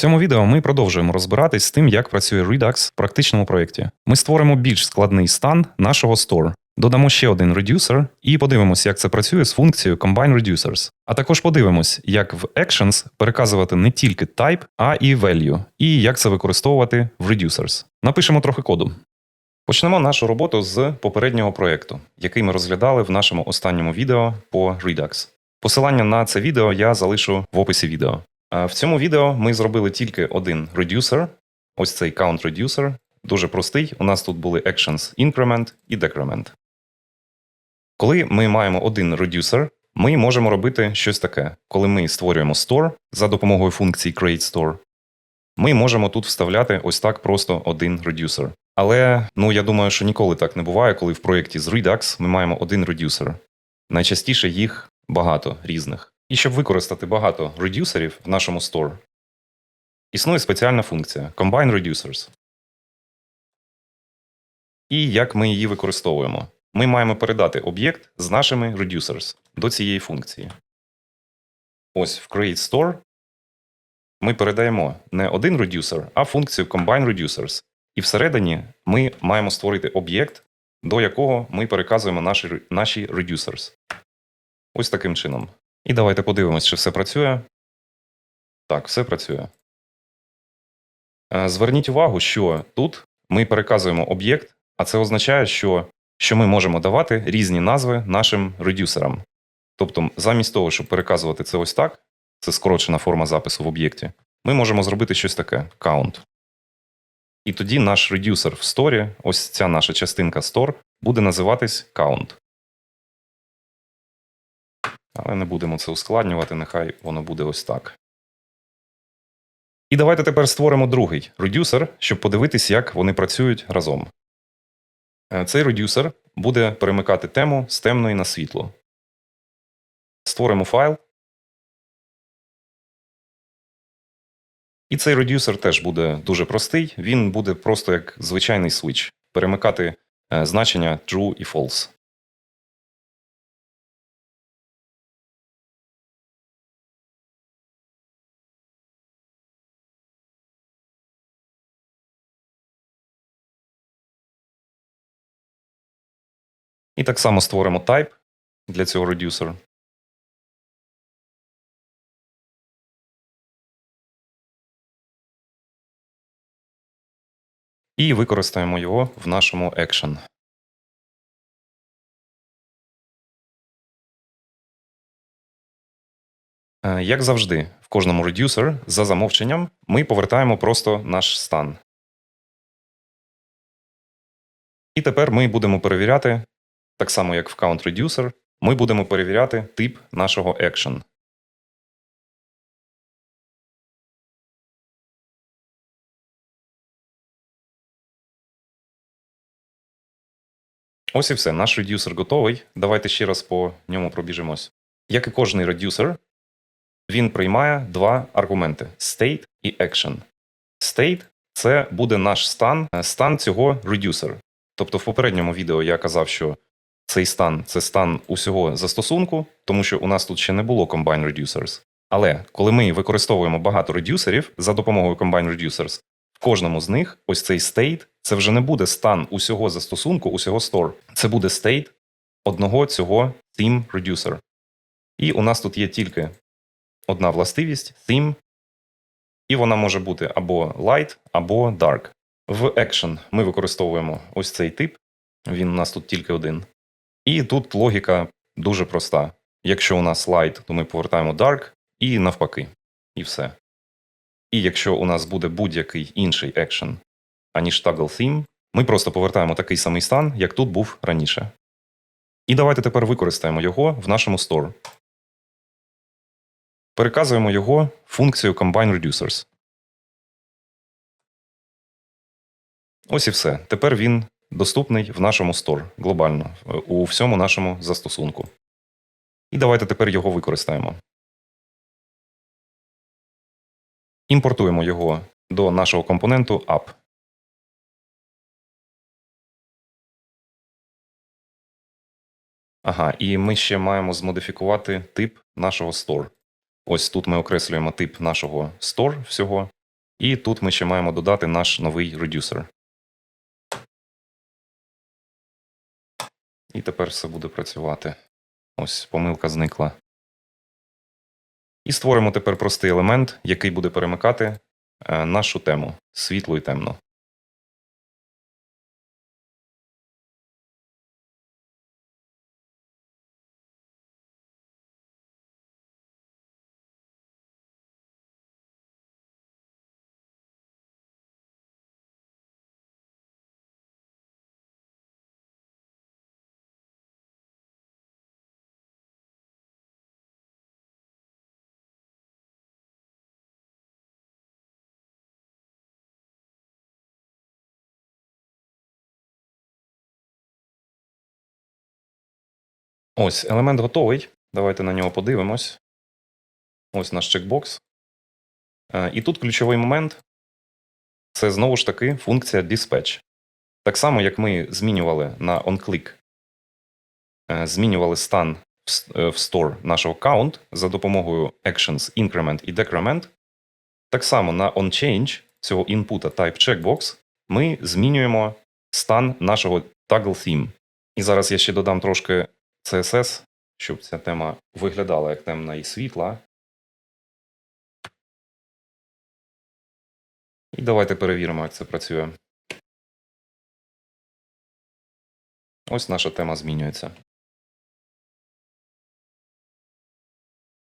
Цьому відео ми продовжуємо розбиратись з тим, як працює Redux в практичному проєкті. Ми створимо більш складний стан нашого store. Додамо ще один редюсер і подивимося, як це працює з функцією Combine Reducers. А також подивимось, як в Actions переказувати не тільки type, а і value, і як це використовувати в Reducers. Напишемо трохи коду. Почнемо нашу роботу з попереднього проєкту, який ми розглядали в нашому останньому відео по Redux. Посилання на це відео я залишу в описі відео. В цьому відео ми зробили тільки один reducer, ось цей count reducer. Дуже простий. У нас тут були actions increment і decrement. Коли ми маємо один reducer, ми можемо робити щось таке. Коли ми створюємо store за допомогою функції create store, ми можемо тут вставляти ось так просто один reducer. Але ну я думаю, що ніколи так не буває, коли в проєкті з Redux ми маємо один reducer. Найчастіше їх багато різних. І щоб використати багато редюсерів в нашому store, існує спеціальна функція Combine Reducers. І як ми її використовуємо? Ми маємо передати об'єкт з нашими reducers до цієї функції. Ось в Create Store ми передаємо не один reducer, а функцію Combine Reducers. І всередині ми маємо створити об'єкт, до якого ми переказуємо наші, наші reducers. Ось таким чином. І давайте подивимось, чи все працює. Так, все працює. Е, Зверніть увагу, що тут ми переказуємо об'єкт, а це означає, що, що ми можемо давати різні назви нашим редюсерам. Тобто, замість того, щоб переказувати це ось так, це скорочена форма запису в об'єкті, ми можемо зробити щось таке count. І тоді наш редюсер в сторі, ось ця наша частинка store, буде називатись count. Але не будемо це ускладнювати, нехай воно буде ось так. І давайте тепер створимо другий редюсер, щоб подивитись, як вони працюють разом. Е, Цей редюсер буде перемикати тему з темної на світло. Створимо файл. І цей редюсер теж буде дуже простий. Він буде просто як звичайний switch перемикати е, значення true і false. І так само створимо type для цього редюсера. І використаємо його в нашому action. Е, Як завжди, в кожному редюсер за замовченням ми повертаємо просто наш стан. І тепер ми будемо перевіряти, так само як в count reducer, ми будемо перевіряти тип нашого action. Ось і все. Наш редюсер готовий. Давайте ще раз по ньому пробіжимось. Як і кожний редюсер, він приймає два аргументи: state і action. State – це буде наш стан, стан цього редюсера. Тобто в попередньому відео я казав, що цей стан це стан усього застосунку, тому що у нас тут ще не було Combine Reducers. Але коли ми використовуємо багато редюсерів за допомогою Combine Reducers, в кожному з них ось цей state це вже не буде стан усього застосунку, усього store. Це буде state одного цього theme reducer. І у нас тут є тільки одна властивість theme, і вона може бути або light, або dark. В action ми використовуємо ось цей тип, він у нас тут тільки один. І тут логіка дуже проста. Якщо у нас light, то ми повертаємо dark і навпаки. І все. І якщо у нас буде будь-який інший action, аніж toggle theme, ми просто повертаємо такий самий стан, як тут був раніше. І давайте тепер використаємо його в нашому store. Переказуємо його функцію Combine Reducers. Ось і все. Тепер він доступний в нашому store глобально, у всьому нашому застосунку. І давайте тепер його використаємо. Імпортуємо його до нашого компоненту app. Ага, і ми ще маємо змодифікувати тип нашого store. Ось тут ми окреслюємо тип нашого store всього. І тут ми ще маємо додати наш новий редюсер. І тепер все буде працювати. Ось помилка зникла. І створимо тепер простий елемент, який буде перемикати е, нашу тему світло і темно. Ось елемент готовий. Давайте на нього подивимось. Ось наш чекбокс. Е, І тут ключовий момент це знову ж таки функція dispatch. Так само, як ми змінювали на onClick, е, змінювали стан в е, store нашого count за допомогою actions increment і decrement, так само на onChange цього інпута type checkbox ми змінюємо стан нашого toggle theme. І зараз я ще додам трошки CSS, щоб ця тема виглядала як темна і світла. І давайте перевіримо, як це працює. Ось наша тема змінюється.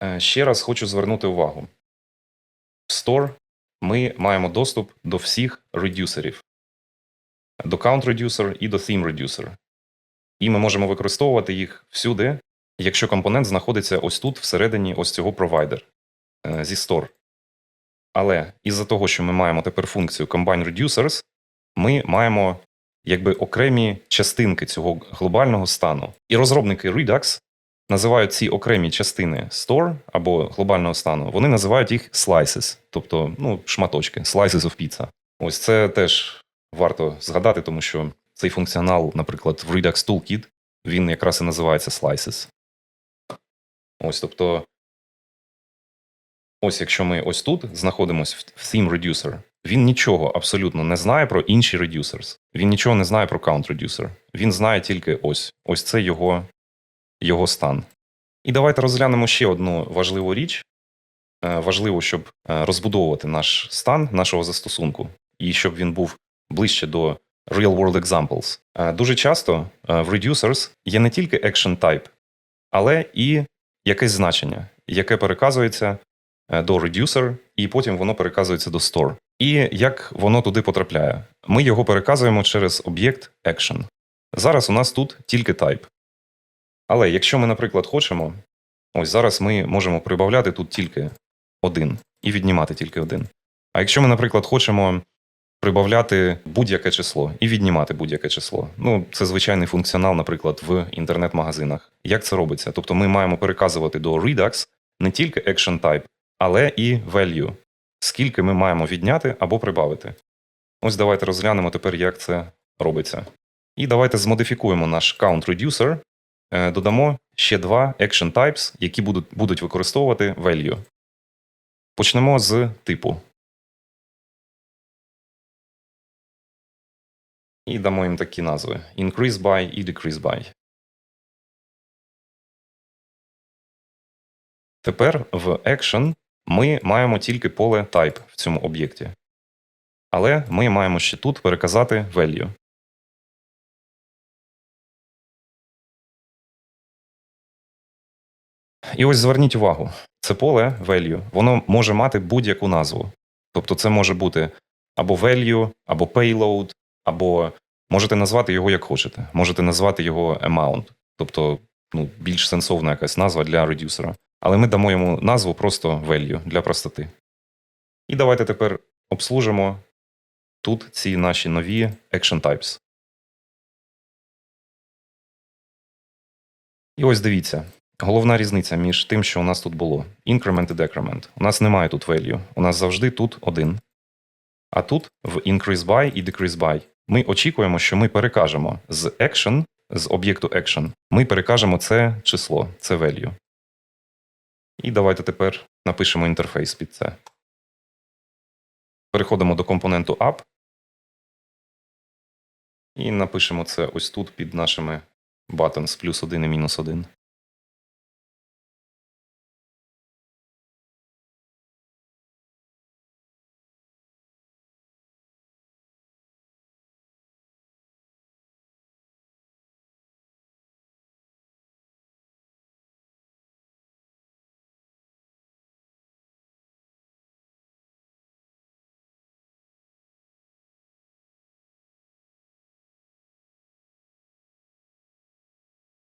Е, Ще раз хочу звернути увагу. В Store ми маємо доступ до всіх редюсерів. До Count Reducer і до Theme Reducer. І ми можемо використовувати їх всюди, якщо компонент знаходиться ось тут, всередині ось цього провайдер е, зі Store. Але із-за того, що ми маємо тепер функцію Combine Reducers, ми маємо якби окремі частинки цього глобального стану. І розробники Redux називають ці окремі частини store або глобального стану, вони називають їх slices, тобто ну, шматочки, slices of pizza. Ось це теж варто згадати, тому що цей функціонал, наприклад, в Redux Toolkit, він якраз і називається slices. Ось, тобто, ось якщо ми ось тут знаходимося в Theme Reducer, він нічого абсолютно не знає про інші reducers. Він нічого не знає про Count Reducer. Він знає тільки ось. Ось це його, його стан. І давайте розглянемо ще одну важливу річ. Е, Важливо, щоб е, розбудовувати наш стан нашого застосунку, і щоб він був ближче до real-world examples. Е, Дуже часто е, в reducers є не тільки action type, але і якесь значення, яке переказується е, до reducer, і потім воно переказується до store. І як воно туди потрапляє? Ми його переказуємо через об'єкт action. Зараз у нас тут тільки type. Але якщо ми, наприклад, хочемо, ось зараз ми можемо прибавляти тут тільки один і віднімати тільки один. А якщо ми, наприклад, хочемо прибавляти будь-яке число і віднімати будь-яке число. Ну, це звичайний функціонал, наприклад, в інтернет-магазинах. Як це робиться? Тобто ми маємо переказувати до Redux не тільки action type, але і value, скільки ми маємо відняти або прибавити. Ось давайте розглянемо тепер, як це робиться. І давайте змодифікуємо наш count reducer, е, додамо ще два action types, які будуть, будуть використовувати value. Почнемо з типу. І дамо їм такі назви: increase by і decrease by. Тепер в action ми маємо тільки поле type в цьому об'єкті. Але ми маємо ще тут переказати value. І ось зверніть увагу, це поле value, воно може мати будь-яку назву. Тобто це може бути або value, або payload, або можете назвати його як хочете. Можете назвати його amount, тобто ну, більш сенсовна якась назва для редюсера. Але ми дамо йому назву просто value для простоти. І давайте тепер обслужимо тут ці наші нові action types. І ось дивіться. Головна різниця між тим, що у нас тут було: increment і decrement. У нас немає тут value. У нас завжди тут один. А тут в increase by і decrease by ми очікуємо, що ми перекажемо з action, з об'єкту action, ми перекажемо це число, це value. І давайте тепер напишемо інтерфейс під це. Переходимо до компоненту app. І напишемо це ось тут під нашими buttons плюс 1 і мінус 1.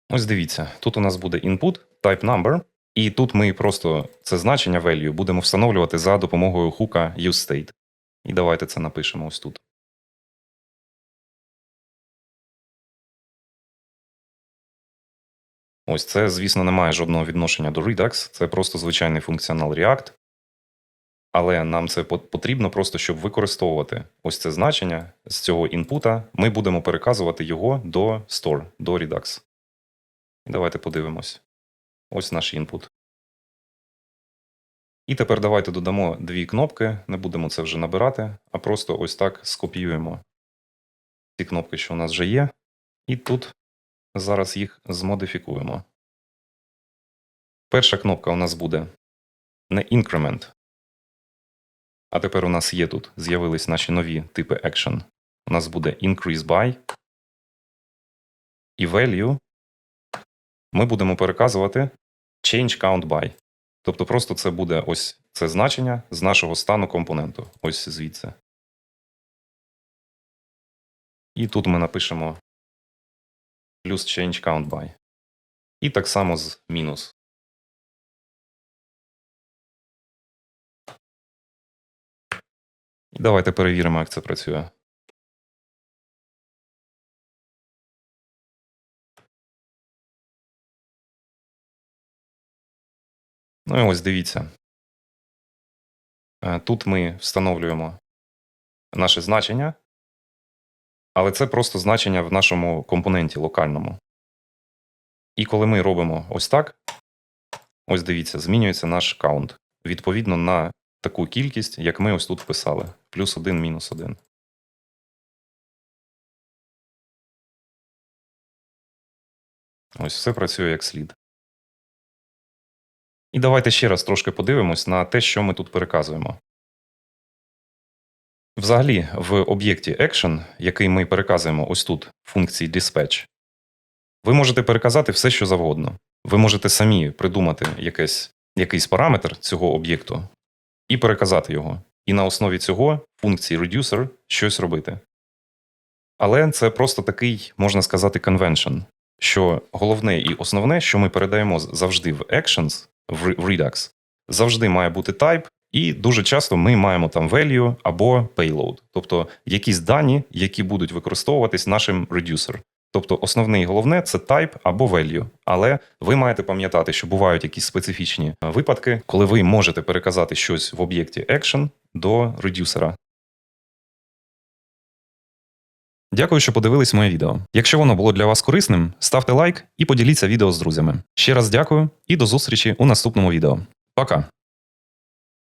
Ось дивіться, тут у нас буде input, type number, і тут ми просто це значення value будемо встановлювати за допомогою хука useState. І давайте це напишемо ось тут. Ось це, звісно, не має жодного відношення до Redux, це просто звичайний функціонал React. Але нам це потрібно просто, щоб використовувати ось це значення з цього інпута, ми будемо переказувати його до store, до Redux. Давайте подивимось. Ось наш інпут. І тепер давайте додамо дві кнопки, не будемо це вже набирати, а просто ось так скопіюємо ці кнопки, що у нас вже є, і тут зараз їх змодифікуємо. Перша кнопка у нас буде не increment. А тепер у нас є тут, з'явились наші нові типи action. У нас буде increase by і value ми будемо переказувати change count by. Тобто просто це буде ось це значення з нашого стану компоненту. Ось звідси. І тут ми напишемо плюс change count by. І так само з мінус. І давайте перевіримо, як це працює. Ну і ось дивіться. Е, Тут ми встановлюємо наше значення, але це просто значення в нашому компоненті локальному. І коли ми робимо ось так, ось дивіться, змінюється наш каунт відповідно на таку кількість, як ми ось тут вписали: плюс 1, мінус 1. Ось все працює як слід. І давайте ще раз трошки подивимось на те, що ми тут переказуємо. Взагалі, в об'єкті Action, який ми переказуємо ось тут, функції dispatch, ви можете переказати все, що завгодно. Ви можете самі придумати якесь, якийсь параметр цього об'єкту і переказати його. І на основі цього функції reducer щось робити. Але це просто такий, можна сказати, convention, що головне і основне, що ми передаємо завжди в actions, в Re- Redux, завжди має бути type, і дуже часто ми маємо там value або payload, тобто якісь дані, які будуть використовуватись нашим reducer. Тобто основне і головне це type або value. Але ви маєте пам'ятати, що бувають якісь специфічні е, випадки, коли ви можете переказати щось в об'єкті action до редюсера. Дякую, що подивились моє відео. Якщо воно було для вас корисним, ставте лайк і поділіться відео з друзями. Ще раз дякую і до зустрічі у наступному відео. Пока!